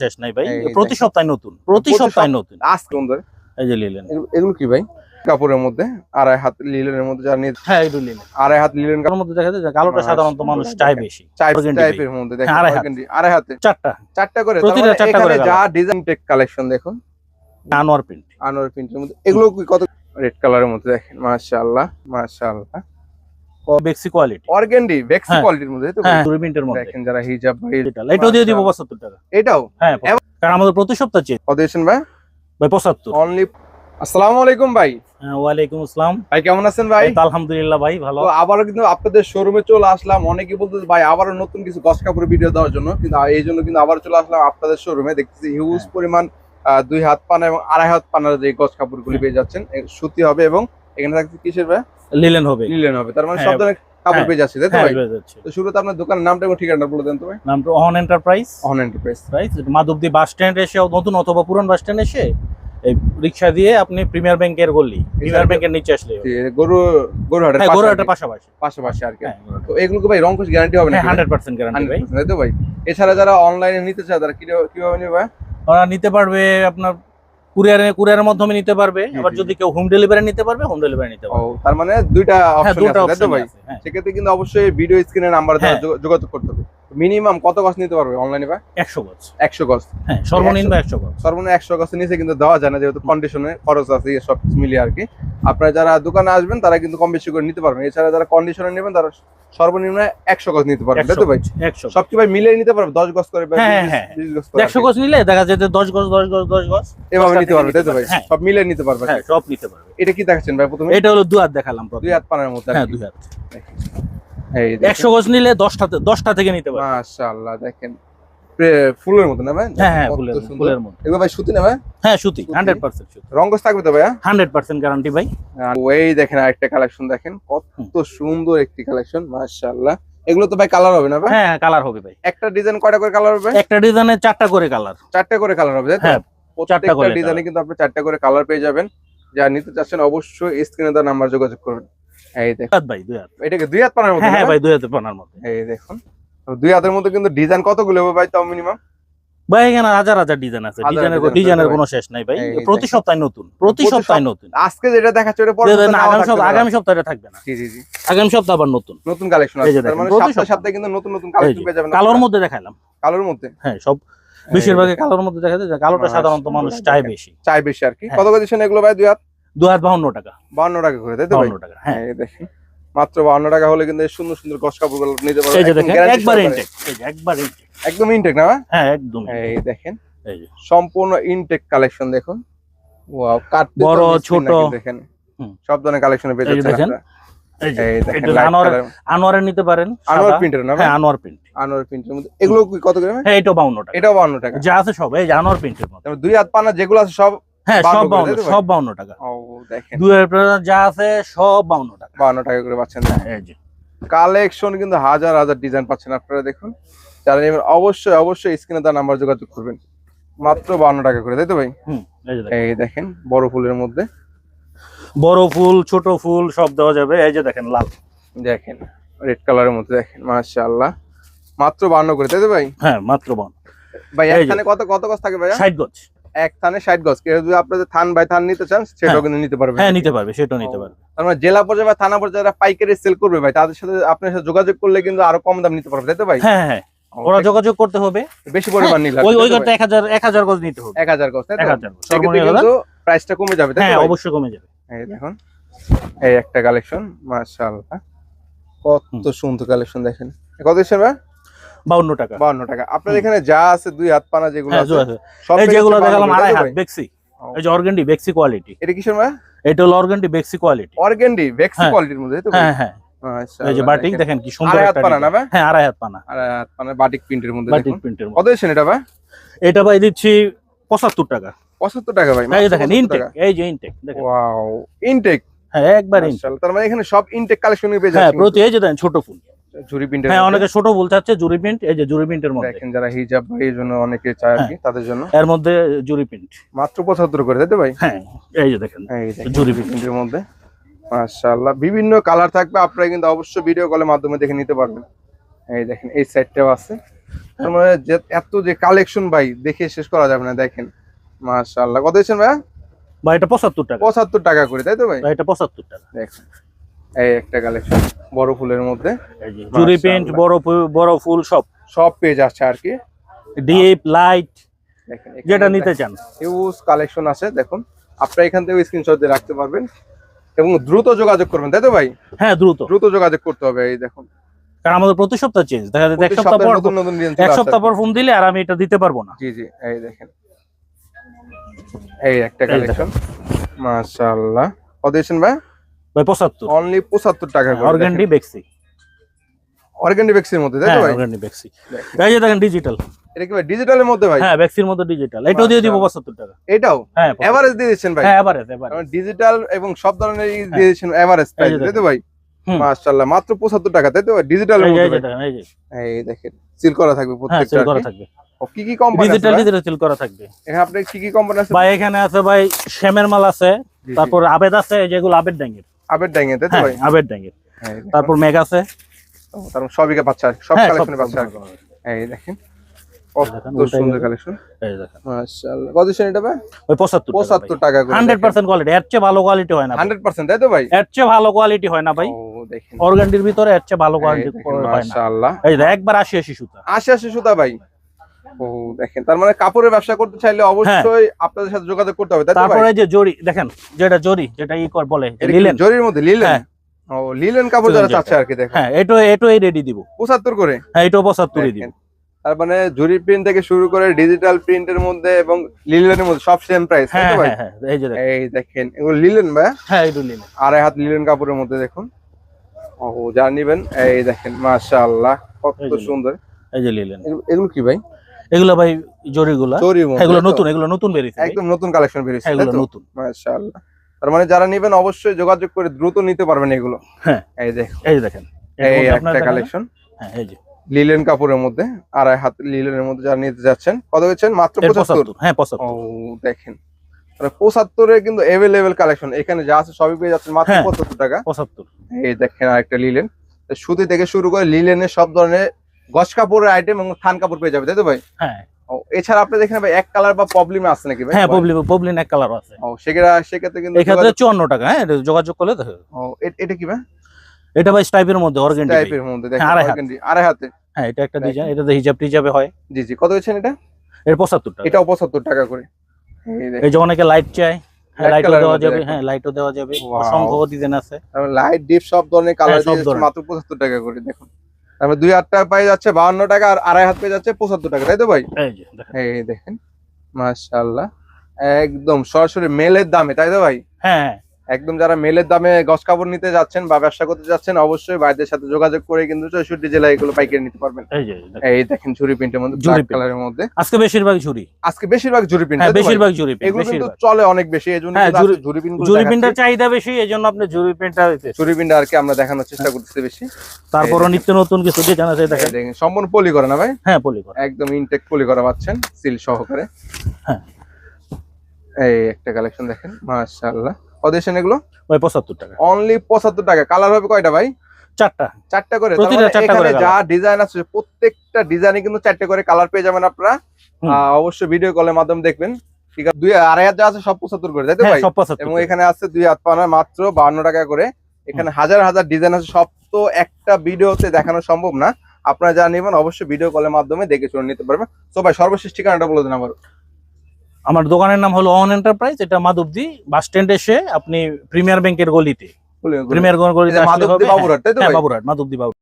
শেষ নাই ভাই। প্রতি। সপ্তাহে নতুন প্রতি সপ্তাহে নতুন। আজকে সুন্দর এই যে লিলেন। এগুলো- কি ভাই? কাপড়ের মধ্যে আড়াই হাত লিলেনের মধ্যে যারা নিয়ে হ্যাঁ এগুলো লিলেন। আড়াই হাত লিলেন কালোর মধ্যে দেখা যায় যে কালোটা সাধারণত মানুষ চাই বেশি। Organdy টাইপের মধ্যে দেখেন আড়াই হাত। আড়াই হাতে। চারটা। চারটা করে প্রতিটা মানে চারটা করে যা ডিজাইন টেক কালেকশন দেখুন। আনোয়ার প্রিন্ট আনোয়ার প্রিন্টের মধ্যে। এগুলো কি কত রেড কালারের মধ্যে দেখেন মাশাআল্লাহ মাশাআল্লাহ। বেক্সি কোয়ালিটি অর্গেন্ডি বেক্সি হ্যাঁ। কোয়ালিটির মধ্যে তো হ্যাঁ। দুই প্রিন্টের মধ্যে। দেখেন যারা হিজাব ভাই এটা এটাও দিয়ে দিব মাশাআল্লাহ। পঁচাত্তর টাকা। এটাও? হ্যাঁ কারণ আমাদের প্রতি সপ্তাহ চেয়ে। কত দিয়েছেন ভাই? ভাই পঁচাত্তর। অনলি আসসালামু আলাইকুম ভাই। হ্যাঁ, ওয়ালাইকুম আসসালাম। ভাই কেমন আছেন ভাই? আলহামদুলিল্লাহ ভাই ভালো। তো আবারও কিন্তু আপনাদের শোরুমে চলে আসলাম। অনেকেই বলতেছে ভাই আবারও নতুন কিছু গস কাপড়ের ভিডিও দেওয়ার জন্য। কিন্তু এই জন্য কিন্তু আবার চলে আসলাম আপনাদের শোরুমে দেখতেছি হিউজ হ্যাঁ। পরিমাণ দুই হাত পানা এবং আড়াই হাত পানার যে গস কাপড়গুলি হ্যাঁ। পেয়ে যাচ্ছেন সুতি হবে এবং এখানে থাকছে কিসের ভাই? লিলেন হবে। লিলেন হবে। তার মানে হ্যাঁ। সব ধরনের কাপড়। পেয়ে যাচ্ছে তাই তো হ্যাঁ ভাই? তো শুরুতে আপনার দোকানের নামটা এবং ঠিকানাটা বলে দেন তো ভাই। নামটা Ahon enterprise on enterprise right Madhabdi bus stand এসে নতুন অথবা পুরান বাস স্ট্যান্ড এসে এই রিক্সা দিয়ে আপনি প্রিমিয়ার ব্যাংকের গলি প্রিমিয়ার ব্যাংকের নিচে আসলে। গরু গরুহাটের হ্যাঁ পাশে গরুহাটের। পাশাপাশি। পাশাপাশি আর কি। তো এগুলোকে ভাই রংকশ গ্যারান্টি হবে না হ্যাঁ হান্ড্রেড পার্সেন্ট গ্যারান্টি ভাই। তাই তো ভাই? এছাড়া যারা অনলাইনে নিতে চায় তারা কীভাবে কীভাবে নেবে ভাই? ওরা নিতে পারবে আপনার কুরিয়ারে কুরিয়ারের মাধ্যমে নিতে পারবে আবার যদি কেউ হোম ডেলিভারি নিতে পারবে হোম ডেলিভারি নিতে পারবে। তার মানে দুইটা হ্যাঁ অপশন আছে তাই তো ভাই? হ্যাঁ। সেক্ষেত্রে কিন্তু অবশ্যই ভিডিও নাম্বার হ্যাঁ। যোগ- যোগাযোগ করতে হবে। মিনিমাম কত গজ নিতে পারবে অনলাইনে ভাই? একশো গজ একশো গজ হ্যাঁ সর্বনিম্ন একশো গজ সর্বনিম্ন একশো গজের নিচে কিন্তু দেওয়া যায় না যেহেতু কন্ডিশনে খরচ আছে সব কিছু মিলিয়ে আর কি। আপনারা যারা দোকানে আসবেন তারা কিন্তু কম বেশি করে নিতে পারবেন। এছাড়া যারা কন্ডিশনে নেবেন তারা সর্বনিম্ন একশো গজ নিতে পারবেন তাই তো ভাই? সব কি ভাই মিলিয়ে নিতে পারবে দশ গজ করে বা হ্যাঁ, হ্যাঁ, একশো। গজ নিলে দেখা যায় দশ গজ দশ গজ দশ গজ এভাবে নিতে পারবে তাই তো ভাই? হ্যাঁ। সব মিলিয়ে নিতে পারবে হ্যাঁ সব নিতে পারবে। এটা কি দেখাচ্ছেন ভাই প্রথমে? এটা হলো দু হাত দেখালাম প্রথমে। দুই হাত পানার মধ্যে হ্যাঁ দুই হাত। একশো গজ নিলে দশটা দশটা থেকে নিতে পারবে। মাশাআল্লাহ দেখেন। ফুলের মতো না ভাই? হ্যাঁ হ্যাঁ ফুলের ফুলের এগুলো ভাই সুতি না ভাই? হ্যাঁ সুতি থাকবে তো গ্যারান্টি ভাই। এই দেখেন আরেকটা কালেকশন দেখেন। কত সুন্দর একটি কালেকশন মাশাআল্লাহ। এগুলো তো ভাই কালার হবে না ভাই? হ্যাঁ কালার হবে ভাই। একটা ডিজাইন কয়টা করে কালার হবে একটা ডিজাইনে চারটা করে কালার চারটা করে কালার হবে তাই তো? হ্যাঁ, চারটা করে ডিজাইনে কিন্তু আপনি চারটা করে কালার পেয়ে যাবেন। যা নিতে চাচ্ছেন অবশ্যই স্ক্রিনে দেওয়া নাম্বার যোগাযোগ করবেন। এই দেখুন। ভাই দুই হাত। এটাকে দুই হাত পানার মতো হ্যাঁ হ্যাঁ ভাই? ভাই দুই হাতে পানার মধ্যে। এই দেখুন। দুই হাতের মধ্যে কিন্তু ডিজাইন কতগুলো হবে ভাই তাও মিনিমাম ভাই এখানে হাজার হাজার ডিজাইন আছে। ডিজাইনের ডিজাইনের কোনো শেষ নাই ভাই। প্রতি সপ্তাহে নতুন। প্রতি সপ্তাহে নতুন। আজকে যেটা দেখাচ্ছে ওটা পরে না, আগামী সপ্তাহ আগামী সপ্তাহে থাকবে না। জি জি জি। আগামী সপ্তাহ আবার নতুন। নতুন কালেকশন আছে তার মানে সপ্তাহে সপ্তাহে। সপ্তাহে কিন্তু নতুন নতুন কালেকশন পেয়ে যাবেন কালোর। মধ্যে দেখালাম কালোর মধ্যে? হ্যাঁ সব বেশিরভাগ কালোর মধ্যে দেখা যায় কালোটা সাধারণত মানুষ চায় বেশি। চাই বেশি আর কি। হ্যাঁ। কত করে দিচ্ছেন এগুলো ভাই দুই হাত? দু হাত বাহান্ন টাকা। বান্ন টাকা করে তাই তো বাহান্ন টাকা হ্যাঁ। এই দেখেন মাত্র বান্ন টাকা হলে কিন্তু সুন্দর সুন্দর গস কাপড়গুলো নিতে পারবেন। এই যে দেখেন একবার ইনটেক এই যে একবার ইনটেক একদম ইনটেক না হ্যাঁ একদম এই দেখেন। এই যে। সম্পূর্ণ ইনটেক কালেকশন দেখুন। ওয়াও কাটতে বড়, ছোট। দেখেন। সব ধরনের কালেকশন পেয়ে যাচ্ছেন। আনোয়ারের নিতে পারেন আনোয়ার প্রিন্টের না হ্যাঁ আনোয়ার প্রিন্ট আনোয়ার প্রিন্টের মধ্যে। এগুলো কত করে হ্যাঁ টাকা। যা আছে সব এই আনোয়ার প্রিন্টের মধ্যে। দুই হাত পানা যেগুলো আছে সব হ্যাঁ সব বাউন্ন তাই তো ভাই? সব বাউন্ন টাকা। দেখেন। দুই হাজার যা আছে সব বাউন্ন টাকা। বান্ন টাকা করে পাচ্ছেন হ্যাঁ, এই যে। কালেকশন কিন্তু হাজার হাজার ডিজাইন পাচ্ছেন আপনারা দেখুন। যারা নেবেন অবশ্যই অবশ্যই স্ক্রিনে তার নাম্বার যোগাযোগ করবেন। মাত্র বান্ন টাকা করে তাই তো ভাই? এই দেখেন। বড় ফুলের মধ্যে। বড় ফুল ছোট ফুল সব দেওয়া যাবে। এই যে দেখেন লাল। দেখেন রেড কালারের মধ্যে দেখেন মাশাআল্লাহ। মাত্র বান্ন করে তাই তো ভাই? হ্যাঁ মাত্র বাউন্ন। ভাই। একখানে কত কত গজ থাকে ভাইয়া? ষাট গজ। এক থানে ষাট গজ। কেউ যদি আপনাদের থান বাই থান নিতে চান সেটাও কিন্তু নিতে পারবেন হ্যাঁ নিতে পারবে সেটাও নিতে। পারবে। তার মানে জেলা পর্যায়ে বা থানা পর্যায়ে যারা পাইকারি সেল করবে ভাই তাদের সাথে আপনার সাথে যোগাযোগ করলে কিন্তু আরও কম দাম নিতে পারবে তাই তো ভাই? হ্যাঁ হ্যাঁ ওরা যোগাযোগ করতে হবে। বেশি পরিমাণ নিলে ওই ওই এক হাজার এক হাজার গজ নিতে হবে। এক হাজার গজ তাই এক তো হাজার গজ। কিন্তু প্রাইসটা কমে যাবে তাই হ্যাঁ অবশ্যই কমে যাবে। এই দেখুন এই একটা কালেকশন মাশাআল্লাহ। কত সুন্দর কালেকশন দেখেন। কত ভাই? বাউন্ন টাকা। বাউন্ন টাকা। এখানে যা আছে দুই হাত পানা যেগুলো হ্যাঁ আছে সব যেগুলো দেখালাম আড়াই হাত বেক্সি। এই যে অর্গেন্ডি বেক্সি কোয়ালিটি। এটা কিসের এটা হলো অর্গেন্ডি বেক্সি কোয়ালিটি। অর্গেন্ডি ভেক্সি হ্যাঁ। কোয়ালিটির মধ্যে তো? ভাই? হ্যাঁ। হ্যাঁ মাশাআল্লাহ, এই যে বাটিক দেখেন। কি সুন্দর আড়াই হাত পানা না ভাই? হ্যাঁ আড়াই হাত পানা। আড়াই হাত পানা বাটিক প্রিন্টের মধ্যে বাটিক প্রিন্টের কত দিচ্ছেন এটা ভাই? এটা ভাই দিচ্ছি পঁচাত্তর টাকা। পঁচাত্তর টাকা ভাই এই দেখেন ইনটেক এই যে ইনটেক দেখেন। ওয়াও ইনটেক হ্যাঁ একবার ইনটেক তার মানে এখানে সব ইনটেক কালেকশন পেয়ে হ্যাঁ যাচ্ছেন। প্রতি এই যে দেখেন ছোট ফুল। প্রিন্টের হ্যাঁ অনেকে ছোট ফুল চাচ্ছে জুরি প্রিন্ট এই যে জুরি প্রিন্টের মধ্যে। দেখেন যারা হিজাব ভাই জন্য অনেকে চায় আর কি হ্যাঁ। তাদের জন্য। এর মধ্যে জুরি প্রিন্ট। মাত্র পঁচাত্তর করে তাই ভাই? হ্যাঁ এই যে দেখেন এই দেখেন জুরি প্রিন্টের মধ্যে। মাশাআল্লাহ বিভিন্ন কালার থাকবে আপনারা কিন্তু অবশ্যই ভিডিও কলের মাধ্যমে দেখে নিতে পারবেন। এই দেখেন এই সাইডটাও আছে। তার মানে এত যে কালেকশন ভাই দেখে শেষ করা যাবে না দেখেন। মাশাআল্লাহ কত ভাই বা এটা পঁচাত্তর টাকা। পঁচাত্তর টাকা করে তাই তো ভাই এটা পঁচাত্তর টাকা। দেখেন। এই একটা কালেকশন বড় ফুলের মধ্যে। জুরি পেন্ট বড় বড় ফুল সব। সব পেজ আছে আর কি। ডিপ লাইট যেটা নিতে চান। হিউজ কালেকশন আছে দেখুন। আপনারা এখান থেকে স্ক্রিনশট দিয়ে রাখতে পারবেন। এবং দ্রুত যোগাযোগ করবেন তাই তো ভাই? হ্যাঁ দ্রুত। দ্রুত যোগাযোগ করতে হবে এই দেখুন। কারণ আমাদের প্রতি সপ্তাহ চেঞ্জ দেখা যাচ্ছে এক সপ্তাহ পর নতুন নতুন ডিজাইন এক সপ্তাহ পর ফোন দিলে আর আমি এটা দিতে পারব না। জি জি এই দেখেন। এই একটা কালেকশন মাশাআল্লাহ। কত দিয়েছেন ভাই? ভাই পঁচাত্তর। অনলি 75 টাকা করে অর্গানডি বেক্সি অর্গানিক বেক্সির মধ্যে তাই হ্যাঁ ভাই? অর্গানডি বেক্সি এই যে দেখেন ডিজিটাল এটা কি ভাই ডিজিটালের মধ্যে ভাই? হ্যাঁ বেক্সির মধ্যে ডিজিটাল এটাও দিয়ে দিব মাশাআল্লাহ। পঁচাত্তর টাকা। এটাও? হ্যাঁ এভারেজ দিয়ে দিচ্ছেন ভাই? হ্যাঁ এবারে এবারে ডিজিটাল এবং সব ধরনের দিয়ে দিচ্ছেন এভারেজ প্রাইস তো ভাই? মাশাআল্লাহ মাত্র 75 টাকা তাই তো ভাই? ডিজিটালের এই যে- এই যে দেখেন, এই দেখেন সিল করা থাকবে হ্যাঁ প্রত্যেকটা সেল করা থাকবে। কি কি কোম্পানি ডিজিটাল? ডিজিটাল সেল করা থাকবে। এখানে আপনার কি কি কোম্পানি আছে? ভাই এখানে আছে ভাই শ্যামের মাল আছে। তারপর আবেদ আছে যেগুলো আবেদ ডাঙ্গের। আবের তাই তো হ্যাঁ ভাই? আবেদ ডাঙ্গের হ্যাঁ, এই দেখুন। তারপর মেঘ আছে? ও, তার মানে সবই পাচ্ছে আর সব হ্যাঁ কালেকশনে পাচ্ছে এই দেখেন। কত দেখেন, সুন্দর উল্টাই কালেকশন এই দেখেন। মাশাআল্লাহ। কত দিচ্ছেন এটা ভাই? ওই পঁচাত্তর 75 টাকা হান্ড্রেড পার্সেন্ট কোয়ালিটি এর চেয়ে ভালো কোয়ালিটি হয় না ভাই। 100% তাই ভাই? এর চেয়ে ভালো কোয়ালিটি হয় না ভাই। ও দেখেন। ভিতরে হয় একবার আশি আশি সুতা। আশি আশি সুতা ভাই। ও দেখেন। তার মানে কাপড়ের ব্যবসা করতে চাইলে অবশ্যই আপনাদের সাথে যোগাযোগ করতে হবে তাই তো ভাই? তারপরে যে জরি দেখেন যেটা জরি যেটা ই কর বলে যে এটা কি লিলেন। জরির মধ্যে লিলেন? হ্যাঁ। ও লিলেন কাপড় যারা চাচ্ছে আর কি দেখেন। হ্যাঁ এটো এটোই রেডি দিব। 75 করে? হ্যাঁ এটাও পঁচাত্তরই দিব। দেখেন। তার মানে জরি প্রিন্ট থেকে শুরু করে ডিজিটাল প্রিন্টের মধ্যে এবং লিলেনের মধ্যে সব সেম প্রাইস হ্যাঁ হ্যাঁ হ্যাঁ এই যে দেখেন। এই দেখেন এগুলো লিলেন ভাই? হ্যাঁ এটু লিলেন। আড়াই হাত লিলেন কাপড়ের মধ্যে দেখুন। ও যা নিবেন এই দেখেন মাশাআল্লাহ কত সুন্দর। এই যে লিলেন। এগুলো কি ভাই? এগুলো ভাই জরিগুলা এগুলো নতুন এগুলো নতুন বেরিয়েছে একদম নতুন কালেকশন বেরিয়েছে এগুলো নতুন। মাশাআল্লাহ। তার মানে যারা নেবেন অবশ্যই যোগাযোগ করে দ্রুত নিতে পারবেন এগুলো। হ্যাঁ। এই দেখুন এই দেখেন এই একটা কালেকশন হ্যাঁ এই যে। লিলেন কাপড়ের মধ্যে আড়াই হাত লিলেনের মধ্যে যারা নিতে যাচ্ছেন কত হচ্ছেন মাত্র এর পঁচাত্তর। পঁচাত্তর হ্যাঁ ও পঁচাত্তর দেখেন পঁচাত্তরে কিন্তু এভেলেবেল কালেকশন এখানে যা আছে সবই পেয়ে যাচ্ছেন মাত্র হ্যাঁ। পঁচাত্তর টাকা। পঁচাত্তর। এই দেখেন আরেকটা লিলেন। সুতি থেকে শুরু করে লিলেনের সব ধরনের গস কাপড়ের আইটেম এবং থান কাপড় পেয়ে যাবে তাই তো ভাই? হ্যাঁ। এছাড়া আপনি দেখেন ভাই এক কালার বা প্রবলেম আছে নাকি ভাই? হ্যাঁ পবলিন পবলিন এক কালার আছে। ও সেক্ষেত্রে সেক্ষেত্রে কিন্তু এই ক্ষেত্রে যোগাযোগ- টাকা হ্যাঁ যোগাযোগ করলে ও এটা কি ভাই? এটা ভাই স্টাইপের মধ্যে অর্গেন্ডি টাইপের মধ্যে দেখেন হ্যাঁ, আড়াই হাত। হ্যাঁ এটা একটা। ডিজাইন এটাতে হিজাব টিজাবে হয়। জি জি কত হচ্ছেন এটা? এর পঁচাত্তর টাকা। এটাও পঁচাত্তর টাকা করে। এই যে অনেকে লাইট হ্যাঁ লাইটও দেওয়া যাবে। হ্যাঁ লাইটও দেওয়া যাবে. অসংখ্য ডিজাইন আছে। লাইট ডিপ সব ধরনের কালার সব ধরনের। মাত্র টাকা করে দেখুন। তারপরে দুই হাত টাকা পেয়ে যাচ্ছে বাহান্ন টাকা আর আড়াই হাত পেয়ে যাচ্ছে পঁচাত্তর টাকা তাই তো ভাই? এই দেখেন। দেখেন। একদম সরাসরি মেলের দামে তাই তো ভাই? হ্যাঁ হ্যাঁ। একদম যারা মেলের দামে গছ কাপড় নিতে যাচ্ছেন বা ব্যবসা করতে যাচ্ছেন অবশ্যই ভাইদের সাথে যোগাযোগ করে কিন্তু চৌষট্টি জেলায় এগুলো পাইকারি নিতে পারবেন। এই দেখেন। ঝুরি প্রিন্টের মধ্যে ব্ল্যাক। কালারের মধ্যে। আজকে বেশিরভাগ ঝুরি আজকে বেশিরভাগ ঝুরি প্রিন্ট হ্যাঁ বেশিরভাগ ঝুরি print, এগুলো কিন্তু চলে অনেক বেশি এই জন্য হ্যাঁ, ঝুরি- প্রিন্ট ঝুরি প্রিন্টার চাহিদা বেশি এই জন্য আপনি ঝুরি প্রিন্টটা ঝুরি প্রিন্ট আর কি আমরা দেখানোর চেষ্টা করতেছি বেশি। তারপরও নিত্য নতুন কিছু আছে এই দেখেন। দেখেন সম্পূর্ণ পলি করে না ভাই? হ্যাঁ পলি করা। একদম ইনটেক পলি করা পাচ্ছেন সিল সহকারে। হ্যাঁ। এই একটা কালেকশন দেখেন মাশাআল্লাহ। অদেশন এগুলো? ওই পঁচাত্তর টাকা। অনলি পঁচাত্তর টাকা। কালার হবে কয়টা ভাই? চারটা। চারটা করে। প্রতিটা চারটা করে এখানে যা ডিজাইন আছে প্রত্যেকটা ডিজাইনে কিন্তু চারটে করে কালার পেয়ে যাবেন আপনারা। অবশ্যই ভিডিও কলের মাধ্যমে দেখবেন। ঠিক আছে দুই আড়াই হাজার যা আছে সব পঁচাত্তর করে তাই তো হ্যাঁ ভাই? এবং এখানে আছে দুই হাত পানা মাত্র বাহান্ন টাকা করে। এখানে হাজার হাজার ডিজাইন আছে সব তো একটা ভিডিওতে দেখানো সম্ভব না। আপনারা যা নেবেন অবশ্যই ভিডিও কলের মাধ্যমে দেখে শুনে নিতে পারবেন। তো ভাই সর্বশেষ ঠিকানাটা বলে দিন আবার। আমার দোকানের নাম হলো অন এন্টারপ্রাইজ এটা মাধবদী বাস স্ট্যান্ড এসে আপনি প্রিমিয়ার ব্যাংকের গলিতে। প্রিমিয়ার গলিতে বাবুরহাট তাই তো হ্যাঁ বাবুরহাট মাধবদী বাবু